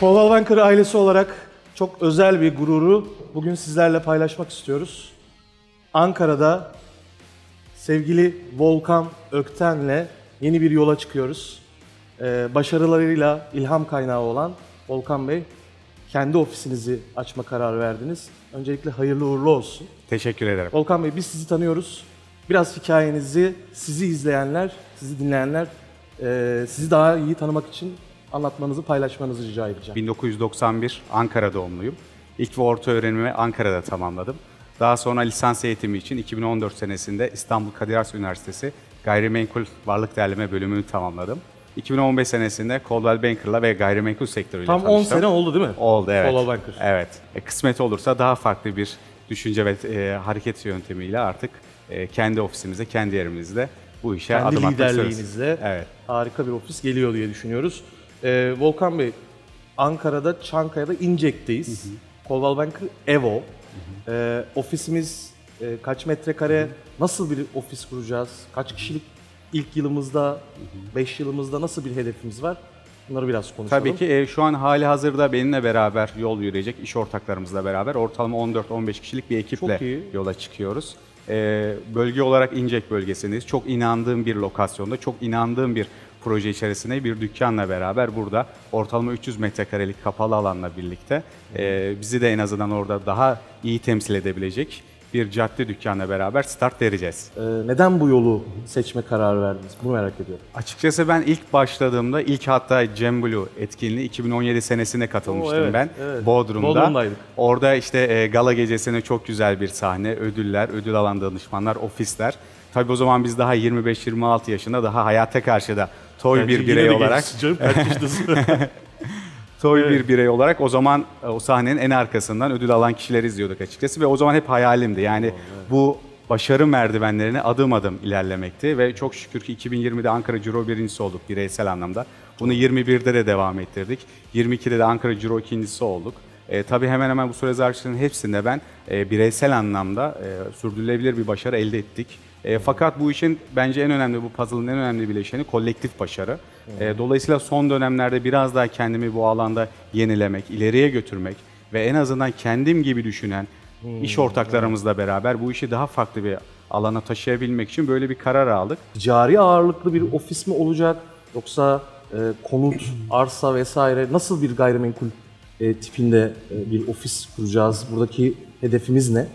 Koval Banker ailesi olarak çok özel bir gururu bugün sizlerle paylaşmak istiyoruz. Ankara'da sevgili Volkan Ökten'le yeni bir yola çıkıyoruz. Ee, başarılarıyla ilham kaynağı olan Volkan Bey, kendi ofisinizi açma kararı verdiniz. Öncelikle hayırlı uğurlu olsun. Teşekkür ederim. Volkan Bey biz sizi tanıyoruz. Biraz hikayenizi sizi izleyenler, sizi dinleyenler e, sizi daha iyi tanımak için anlatmanızı, paylaşmanızı rica edeceğim. 1991 Ankara doğumluyum. İlk ve orta öğrenimimi Ankara'da tamamladım. Daha sonra lisans eğitimi için 2014 senesinde İstanbul Kadir Has Üniversitesi Gayrimenkul Varlık Değerleme bölümünü tamamladım. 2015 senesinde Coldwell Banker'la ve gayrimenkul sektörüyle Tam 10 tanıştım. sene oldu değil mi? Oldu evet. Coldwell Banker. Evet. E, kısmet olursa daha farklı bir düşünce ve e, hareket yöntemiyle artık e, kendi ofisimizde, kendi yerimizde bu işe Kendi adım atmak istiyoruz. liderliğinizle Evet. harika bir ofis geliyor diye düşünüyoruz. Ee, Volkan Bey, Ankara'da, Çankaya'da İncek'teyiz. Coldwell Banker Evo. Ee, ofisimiz e, kaç metrekare, nasıl bir ofis kuracağız, kaç kişilik ilk yılımızda, 5 yılımızda nasıl bir hedefimiz var? Bunları biraz konuşalım. Tabii ki e, şu an hali hazırda benimle beraber yol yürüyecek iş ortaklarımızla beraber ortalama 14-15 kişilik bir ekiple yola çıkıyoruz. E, bölge olarak İncek bölgesindeyiz. Çok inandığım bir lokasyonda, çok inandığım bir proje içerisinde bir dükkanla beraber burada ortalama 300 metrekarelik kapalı alanla birlikte e, bizi de en azından orada daha iyi temsil edebilecek bir cadde dükkanla beraber start vereceğiz. Ee, neden bu yolu seçme kararı verdiniz? Bunu merak ediyorum. Açıkçası ben ilk başladığımda ilk hatta Cem Blue etkinliği 2017 senesinde katılmıştım Oo, evet, ben evet. Bodrum'da. Bodrum'daydık. Orada işte e, gala gecesine çok güzel bir sahne, ödüller, ödül alan danışmanlar, ofisler. Tabii o zaman biz daha 25-26 yaşında daha hayata karşı da toy Bence bir birey olarak canım, toy Evet. bir birey olarak o zaman e, o sahnenin en arkasından ödül alan kişileri izliyorduk açıkçası ve o zaman hep hayalimdi. Yani bu başarı merdivenlerine adım adım ilerlemekti ve çok şükür ki 2020'de Ankara Ciro birincisi olduk bireysel anlamda. Bunu 21'de de devam ettirdik. 22'de de Ankara Ciro ikincisi olduk. E, tabii hemen hemen bu süre zarflarının hepsinde ben e, bireysel anlamda e, sürdürülebilir bir başarı elde ettik. E, fakat bu işin bence en önemli, bu puzzle'ın en önemli bileşeni kolektif başarı. E, dolayısıyla son dönemlerde biraz daha kendimi bu alanda yenilemek, ileriye götürmek ve en azından kendim gibi düşünen iş ortaklarımızla beraber bu işi daha farklı bir alana taşıyabilmek için böyle bir karar aldık. Ticari ağırlıklı bir ofis mi olacak yoksa e, konut, arsa vesaire nasıl bir gayrimenkul e, tipinde e, bir ofis kuracağız? Buradaki hedefimiz ne?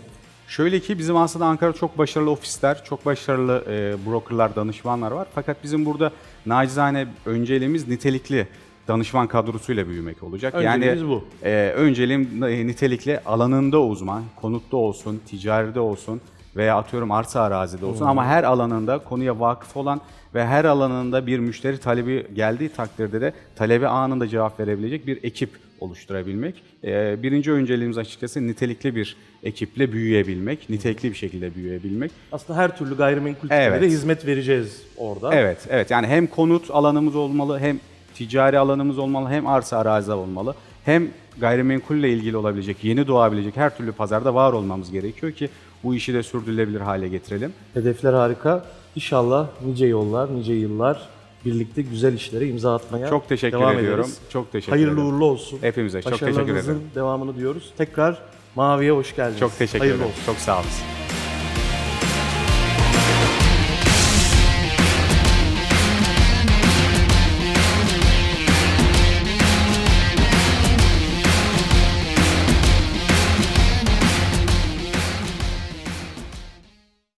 Şöyle ki bizim aslında Ankara'da çok başarılı ofisler, çok başarılı e, brokerlar, danışmanlar var. Fakat bizim burada nacizane önceliğimiz nitelikli danışman kadrosuyla büyümek olacak. Önceliğimiz yani bu. E, önceliğim e, nitelikli alanında uzman, konutta olsun, ticaride olsun veya atıyorum arsa arazide olsun ama her alanında konuya vakıf olan ve her alanında bir müşteri talebi geldiği takdirde de talebe anında cevap verebilecek bir ekip oluşturabilmek. Ee, birinci önceliğimiz açıkçası nitelikli bir ekiple büyüyebilmek, nitelikli bir şekilde büyüyebilmek. Aslında her türlü gayrimenkul Evet. de hizmet vereceğiz orada. Evet, evet. Yani hem konut alanımız olmalı, hem ticari alanımız olmalı, hem arsa arazi olmalı. Hem gayrimenkulle ilgili olabilecek, yeni doğabilecek her türlü pazarda var olmamız gerekiyor ki bu işi de sürdürülebilir hale getirelim. Hedefler harika. İnşallah nice yollar, nice yıllar birlikte güzel işlere imza atmaya Çok teşekkür devam ediyorum. ederiz. Çok teşekkür Hayırlı ederim. uğurlu olsun. Hepimize çok teşekkür Başarılarınızın ederim. devamını diyoruz. Tekrar Mavi'ye hoş geldiniz. Çok teşekkür Hayırlı ederim. olsun. Çok sağ olun.